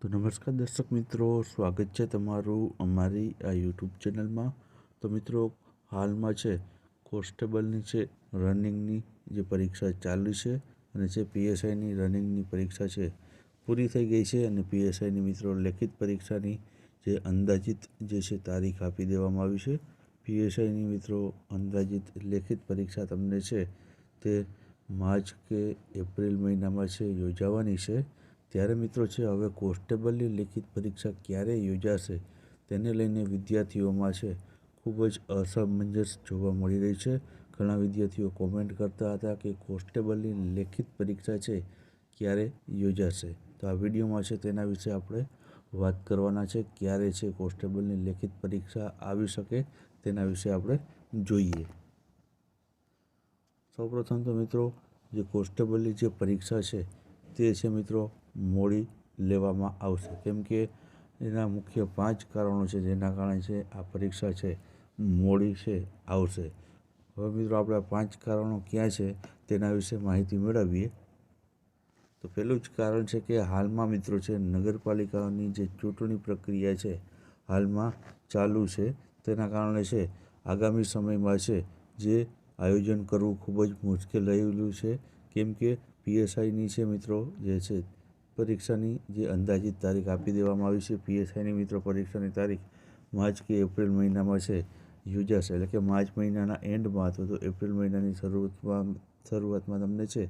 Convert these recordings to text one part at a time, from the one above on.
તો નમસ્કાર દર્શક મિત્રો, સ્વાગત છે તમારું અમારી આ યુટ્યુબ ચેનલમાં. તો મિત્રો, હાલમાં છે, કોન્સ્ટેબલની છે, રનિંગની જે પરીક્ષા ચાલુ છે અને જે પીએસઆઈની રનિંગની પરીક્ષા છે પૂરી થઈ ગઈ છે અને પીએસઆઈની મિત્રો લેખિત પરીક્ષાની જે અંદાજિત જે છે તારીખ આપી દેવામાં આવી છે. પીએસઆઈની મિત્રો અંદાજિત લેખિત પરીક્ષા તમને છે તે માર્ચ કે એપ્રિલ મહિનામાં છે, યોજાવાની છે. ત્યારે મિત્રો છે, હવે કોન્સ્ટેબલની લેખિત પરીક્ષા ક્યારે યોજાશે તેને લઈને વિદ્યાર્થીઓમાં છે, ખૂબ જ અસમંજસ જોવા મળી રહી છે. ઘણા વિદ્યાર્થીઓ કોમેન્ટ કરતા હતા કે કોન્સ્ટેબલની લેખિત પરીક્ષા છે, ક્યારે યોજાશે? તો આ વિડીયોમાં છે, તેના વિશે આપણે વાત કરવાના છે, ક્યારે છે કોન્સ્ટેબલની લેખિત પરીક્ષા આવી શકે તેના વિશે આપણે જોઈએ. સૌપ્રથમ તો મિત્રો, જે કોન્સ્ટેબલની જે પરીક્ષા છે, તે છે મિત્રો મોડી લેવામાં આવશે. કેમ કે એના મુખ્ય પાંચ કારણો છે, જેના કારણે છે, આ પરીક્ષા છે, મોડી છે, આવશે. હવે મિત્રો આપણે પાંચ કારણો ક્યાં છે, તેના વિશે માહિતી મેળવીએ. તો પહેલું જ કારણ છે કે હાલમાં મિત્રો છે નગરપાલિકાઓની જે ચૂંટણી પ્રક્રિયા છે, હાલમાં ચાલુ છે. તેના કારણે છે, આગામી સમયમાં છે, જે આયોજન કરવું ખૂબ જ મુશ્કેલ રહેલું છે. કેમ કે પીએસઆઈની છે મિત્રો, જે છે પરીક્ષાની જે અંદાજિત તારીખ આપી દેવામાં આવી છે, પીએસઆઈની મિત્રો પરીક્ષાની તારીખ માર્ચ કે એપ્રિલ મહિનામાં છે યોજાશે એટલે કે માર્ચ મહિનાના એન્ડમાં અથવા તો એપ્રિલ મહિનાની શરૂઆતમાં શરૂઆતમાં તમને છે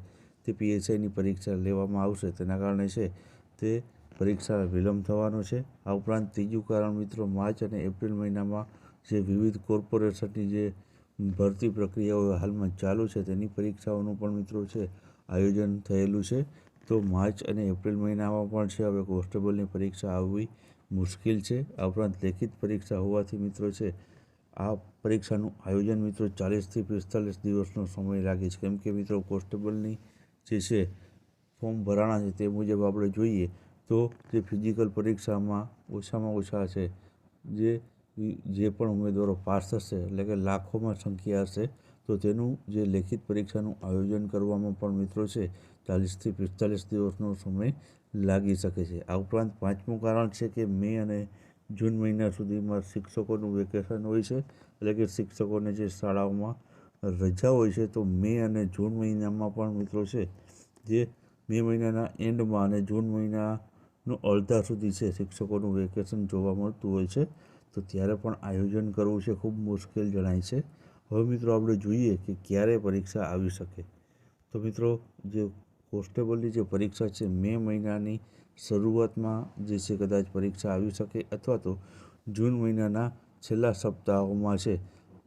તે પીએસઆઈની પરીક્ષા લેવામાં આવશે. તેના કારણે છે તે પરીક્ષા વિલંબ થવાનો છે. આ ઉપરાંત ત્રીજું કારણ મિત્રો, માર્ચ અને એપ્રિલ મહિનામાં જે વિવિધ કોર્પોરેશનની જે ભરતી પ્રક્રિયાઓ હાલમાં ચાલુ છે, તેની પરીક્ષાઓનું પણ મિત્રો છે આયોજન થયેલું છે. તો માર્ચ અને એપ્રિલ મહિનામાં પણ છે. હવે કોન્સ્ટેબલની પરીક્ષા આવવી મુશ્કેલ છે. આ ઉપરાંત લેખિત પરીક્ષા હોવાથી મિત્રો છે, આ પરીક્ષાનું આયોજન મિત્રો ચાલીસથી પિસ્તાલીસ દિવસનો સમય લાગે છે. કેમ કે મિત્રો કોન્સ્ટેબલની જે છે, ફોર્મ ભરાણા છે તે મુજબ આપણે જોઈએ તો જે ફિઝિકલ પરીક્ષામાં ઓછામાં ઓછા છે. જે જે પણ ઉમેદવારો પાસ થશે, એટલે કે લાખોમાં સંખ્યા હશે તો તેનું જે લેખિત પરીક્ષાનું આયોજન કરવામાં પણ મિત્રો છે, ચાલીસથી પિસ્તાલીસ દિવસનો સમય લાગી શકે છે. આ ઉપરાંત પાંચમું કારણ છે કે મે અને જૂન મહિના સુધીમાં શિક્ષકોનું વેકેશન હોય છે, એટલે કે શિક્ષકોને જે શાળાઓમાં રજા હોય છે, તો મે અને જૂન મહિનામાં પણ મિત્રો છે, જે મે મહિનાના એન્ડમાં અને જૂન મહિનાનું અડધા સુધી છે શિક્ષકોનું વેકેશન જોવા મળતું હોય છે. તો ત્યારે પણ આયોજન કરવું છે, ખૂબ મુશ્કેલ જણાય છે. હવે મિત્રો આપણે જોઈએ કે ક્યારે પરીક્ષા આવી શકે. તો મિત્રો, જે કોન્સ્ટેબલની જે પરીક્ષા છે મે મહિનાની શરૂઆતમાં જે છે કદાચ પરીક્ષા આવી શકે અથવા તો જૂન મહિનાના છેલ્લા સપ્તાહોમાં છે,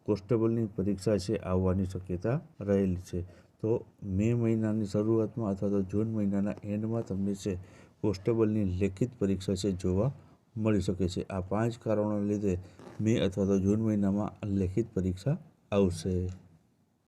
કોન્સ્ટેબલની પરીક્ષા છે આવવાની શક્યતા રહેલી છે. તો મે મહિનાની શરૂઆતમાં અથવા તો જૂન મહિનાના એન્ડમાં તમને છે કોન્સ્ટેબલની લેખિત પરીક્ષા છે જોવા મળી શકે છે. આ પાંચ કારણોને લીધે મે અથવા તો જૂન મહિનામાં લેખિત પરીક્ષા આવશે